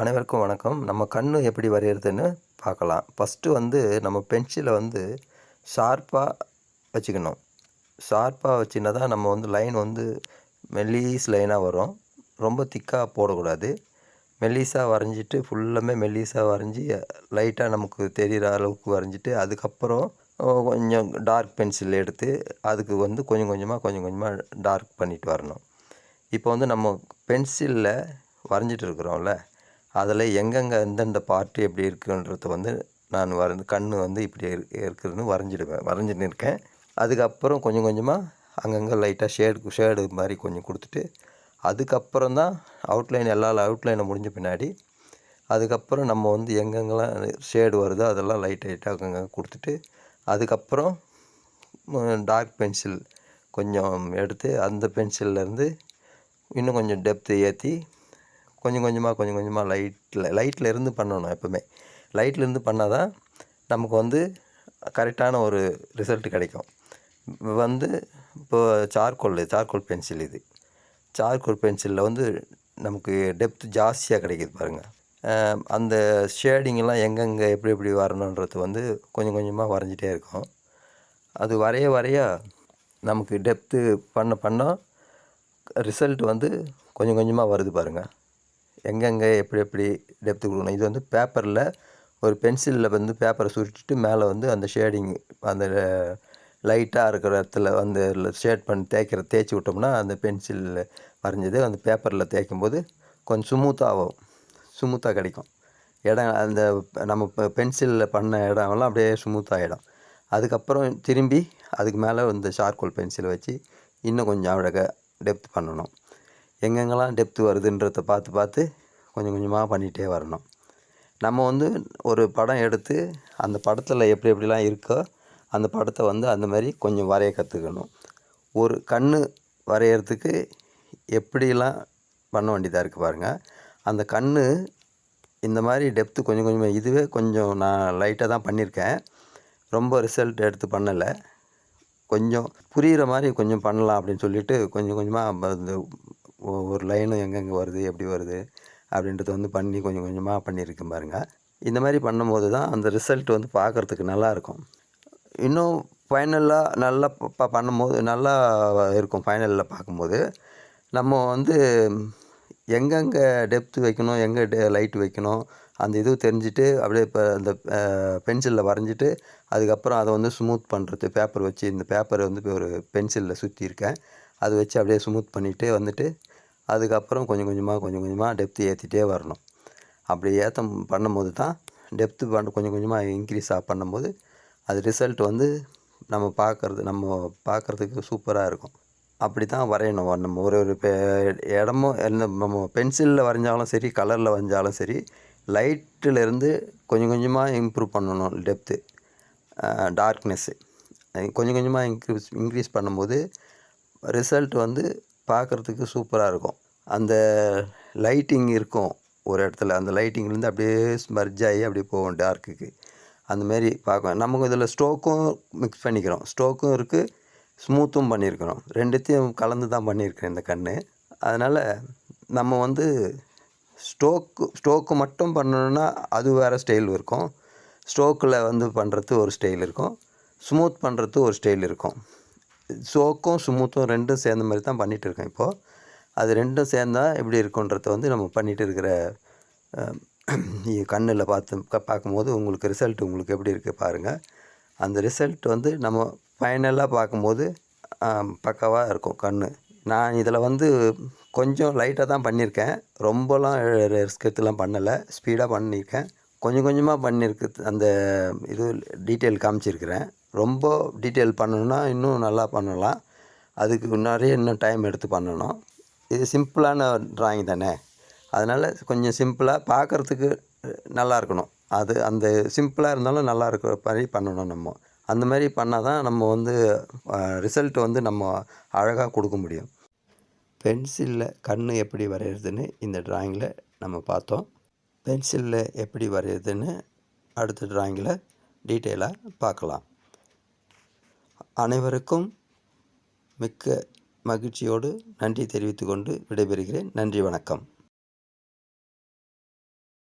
அனைவருக்கும் வணக்கம். நம்ம கண் எப்படி வரைகிறதுன்னு பார்க்கலாம். ஃபஸ்ட்டு வந்து நம்ம பென்சிலை வந்து ஷார்ப்பாக வச்சுக்கணும். ஷார்ப்பாக வச்சுனா தான் நம்ம வந்து லைன் வந்து மெல்லீஸ் லைனாக வரும். ரொம்ப திக்காக போடக்கூடாது. மெல்லீஸாக வரைஞ்சிட்டு ஃபுல்லாமே மெல்லீஸாக வரைஞ்சி லைட்டாக நமக்கு தெரிகிற அளவுக்கு வரைஞ்சிட்டு அதுக்கப்புறம் கொஞ்சம் டார்க் பென்சில் எடுத்து அதுக்கு வந்து கொஞ்சம் கொஞ்சமாக கொஞ்சம் கொஞ்சமாக டார்க் பண்ணிட்டு வரணும். இப்போ வந்து நம்ம பென்சிலில் வரைஞ்சிட்டு இருக்கிறோம்ல அதில் எங்கெங்கே எந்தெந்த பார்ட்டி எப்படி இருக்குன்றத வந்து நான் வரைந்து கண் வந்து இப்படி இருக்குதுன்னு வரைஞ்சிடுவேன் வரைஞ்சின்னு இருக்கேன் அதுக்கப்புறம் கொஞ்சம் கொஞ்சமாக அங்கங்கே லைட்டாக ஷேடு ஷேடு மாதிரி கொஞ்சம் கொடுத்துட்டு அதுக்கப்புறம் தான் அவுட்லைன் எல்லா அவுட்லைனை முடிஞ்ச பின்னாடி அதுக்கப்புறம் நம்ம வந்து எங்கெங்கெல்லாம் ஷேடு வருதோ அதெல்லாம் லைட் லைட்டாக அங்கங்கே கொடுத்துட்டு அதுக்கப்புறம் டார்க் பென்சில் கொஞ்சம் எடுத்து அந்த பென்சில்லேருந்து இன்னும் கொஞ்சம் டெப்த்து ஏற்றி கொஞ்சம் கொஞ்சமாக கொஞ்சம் கொஞ்சமாக லைட்டில் லைட்டில் இருந்து பண்ணணும் எப்போவுமே. லைட்லேருந்து பண்ணால் தான் நமக்கு வந்து கரெக்டான ஒரு ரிசல்ட் கிடைக்கும். வந்து இப்போ சார்கோல் சார்கோல் பென்சில் இது. சார்கோல் பென்சிலில் வந்து நமக்கு டெப்த் ஜாஸ்தியாக கிடைக்கிது பாருங்கள் அந்த ஷேடிங்கெல்லாம் எங்கெங்கே எப்படி எப்படி வரணுன்றது வந்து கொஞ்சம் கொஞ்சமாக வரைஞ்சிட்டே இருக்கும். அது வரைய வரைய நமக்கு டெப்த்து பண்ண பண்ண ரிசல்ட் வந்து கொஞ்சம் கொஞ்சமாக வருது பாருங்கள் எங்கெங்கே எப்படி எப்படி டெப்த்து கொடுக்கணும். இது வந்து பேப்பரில் ஒரு பென்சிலில் வந்து பேப்பரை சுருட்டிட்டு மேலே வந்து அந்த ஷேடிங் அந்த லைட்டாக இருக்கிற இடத்துல வந்து ஷேட் பண்ணி தேய்க்கிற தேய்ச்சி விட்டோம்னா அந்த பென்சிலில் வரைஞ்சது அந்த பேப்பரில் தேய்க்கும் போது கொஞ்சம் ஸ்மூத்தாகும் ஸ்மூத்தாக கிடைக்கும். இடம் அந்த நம்ம இப்போ பென்சிலில் பண்ண இடம்லாம் அப்படியே ஸ்மூத்தாகிடும் அதுக்கப்புறம் திரும்பி அதுக்கு மேலே இந்த சார்கோல் பென்சிலை வச்சு இன்னும் கொஞ்சம் அழகாக டெப்த் பண்ணணும். எங்கெங்கெல்லாம் டெப்த்து வருதுன்றத பார்த்து பார்த்து கொஞ்சம் கொஞ்சமாக பண்ணிகிட்டே வரணும். நம்ம வந்து ஒரு படம் எடுத்து அந்த படத்தில் எப்படி எப்படிலாம் இருக்கோ அந்த படத்தை வந்து அந்த மாதிரி கொஞ்சம் வரைய கற்றுக்கணும் ஒரு கண் வரைகிறதுக்கு எப்படிலாம் பண்ண வேண்டியதாக இருக்குது பாருங்கள் அந்த கண் இந்த மாதிரி டெப்த்து கொஞ்சம் கொஞ்சமாக இதுவே கொஞ்சம் நான் லைட்டாக தான் பண்ணியிருக்கேன் ரொம்ப ரிசல்ட் எடுத்து பண்ணலை. கொஞ்சம் புரிகிற மாதிரி கொஞ்சம் பண்ணலாம் அப்படின்னு சொல்லிட்டு கொஞ்சம் கொஞ்சமாக ஒரு லைனும் எங்கெங்கே வருது எப்படி வருது அப்படின்றத வந்து பண்ணி கொஞ்சம் கொஞ்சமாக பண்ணியிருக்கேன் பாருங்கள் இந்த மாதிரி பண்ணும்போது தான் அந்த ரிசல்ட் வந்து பார்க்குறதுக்கு நல்லாயிருக்கும் இன்னும் ஃபைனலாக நல்லா ப பண்ணும்போது நல்லா இருக்கும் ஃபைனலில் பார்க்கும்போது நம்ம வந்து எங்கெங்கே டெப்த்து வைக்கணும் எங்கே டெ லைட் வைக்கணும் அந்த இது தெரிஞ்சுட்டு அப்படியே இப்போ அந்த பென்சிலில் வரைஞ்சிட்டு அதுக்கப்புறம் அதை வந்து ஸ்மூத் பண்ணுறது பேப்பர் வச்சு இந்த பேப்பரை வந்து இப்போ ஒரு பென்சிலில் சுற்றியிருக்கேன் அதை வச்சு அப்படியே ஸ்மூத் பண்ணிவிட்டு வந்துட்டு அதுக்கப்புறம் கொஞ்சம் கொஞ்சமாக கொஞ்சம் கொஞ்சமாக டெப்த்து ஏற்றிட்டே வரணும். அப்படி ஏற்ற பண்ணும்போது தான் டெப்த்து பண்ண கொஞ்சம் கொஞ்சமாக இன்க்ரீஸ் ஆ பண்ணும்போது அது ரிசல்ட் வந்து நம்ம பார்க்குறது நம்ம பார்க்குறதுக்கு சூப்பராக இருக்கும். அப்படி தான் வரையணும். நம்ம ஒரு ஒரு இடமும் என்ன நம்ம பென்சிலில் வரைஞ்சாலும் சரி கலரில் வரைஞ்சாலும் சரி லைட்டிலேருந்து கொஞ்சம் கொஞ்சமாக இம்ப்ரூவ் பண்ணணும் டெப்த்து டார்க்னஸ்ஸு கொஞ்சம் கொஞ்சமாக இன்க்ரீஸ் இன்க்ரீஸ் பண்ணும்போது ரிசல்ட் வந்து பார்க்குறதுக்கு சூப்பராக இருக்கும். அந்த லைட்டிங் இருக்கும் ஒரு இடத்துல. அந்த லைட்டிங்லேருந்து அப்படியே ஸ்மர்ஜ் ஆகி அப்படியே போகும் டார்க்குக்கு அந்தமாரி பார்க்கும். நமக்கு இதில் ஸ்ட்ரோக்கும் மிக்ஸ் பண்ணிக்கிறோம். ஸ்ட்ரோக்கும் இருக்குது ஸ்மூத்தும் பண்ணியிருக்கிறோம். ரெண்டுத்தையும் கலந்து தான் பண்ணியிருக்கேன் இந்த கண் அதனால் நம்ம வந்து ஸ்ட்ரோக்கு ஸ்ட்ரோக்கு மட்டும் பண்ணணுன்னா அது வேறு ஸ்டைல் இருக்கும். ஸ்ட்ரோக்கில் வந்து பண்ணுறது ஒரு ஸ்டைல் இருக்கும். ஸ்மூத் பண்ணுறது ஒரு ஸ்டைல் இருக்கும். சோக்கும் சுமூத்தும் ரெண்டும் சேர்ந்த மாதிரி தான் பண்ணிகிட்டு இருக்கேன் இப்போது அது ரெண்டும் சேர்ந்தால் எப்படி இருக்குன்றத வந்து நம்ம பண்ணிகிட்டு இருக்கிற கண்ணில் பார்த்து பார்க்கும்போது உங்களுக்கு ரிசல்ட் உங்களுக்கு எப்படி இருக்குது பாருங்கள் அந்த ரிசல்ட் வந்து நம்ம ஃபைனலாக பார்க்கும்போது பக்காவாக இருக்கும் கண் நான் இதில் வந்து கொஞ்சம் லைட்டாக தான் பண்ணியிருக்கேன். ரொம்பலாம் ரிஸ்க் எடுத்துலாம் பண்ணலை. ஸ்பீடாக பண்ணியிருக்கேன். கொஞ்சம் கொஞ்சமாக பண்ணியிருக்கு அந்த இது டீட்டெயில் காமிச்சிருக்கிறேன். ரொம்ப டீட்டெயில் பண்ணணுன்னா இன்னும் நல்லா பண்ணலாம். அதுக்கு நிறைய இன்னும் டைம் எடுத்து பண்ணணும். இது சிம்பிளான ட்ராயிங் தானே? அதனால் கொஞ்சம் சிம்பிளாக பார்க்குறதுக்கு நல்லா இருக்கணும். அது அந்த சிம்பிளாக இருந்தாலும் நல்லா இருக்கிற மாதிரி பண்ணணும் நம்ம. அந்த மாதிரி பண்ணால் தான் நம்ம வந்து ரிசல்ட் வந்து நம்ம அழகாக கொடுக்க முடியும். பென்சிலில் கண் எப்படி வரைகிறதுன்னு இந்த ட்ராயிங்கில் நம்ம பார்த்தோம். பென்சிலில் எப்படி வரைகிறதுன்னு அடுத்த ட்ராயிங்கில் டீட்டெயிலாக பார்க்கலாம். அனைவருக்கும் மிக்க மகிழ்ச்சியோடு நன்றி தெரிவித்துக்கொண்டு விடைபெறுகிறேன். நன்றி வணக்கம்.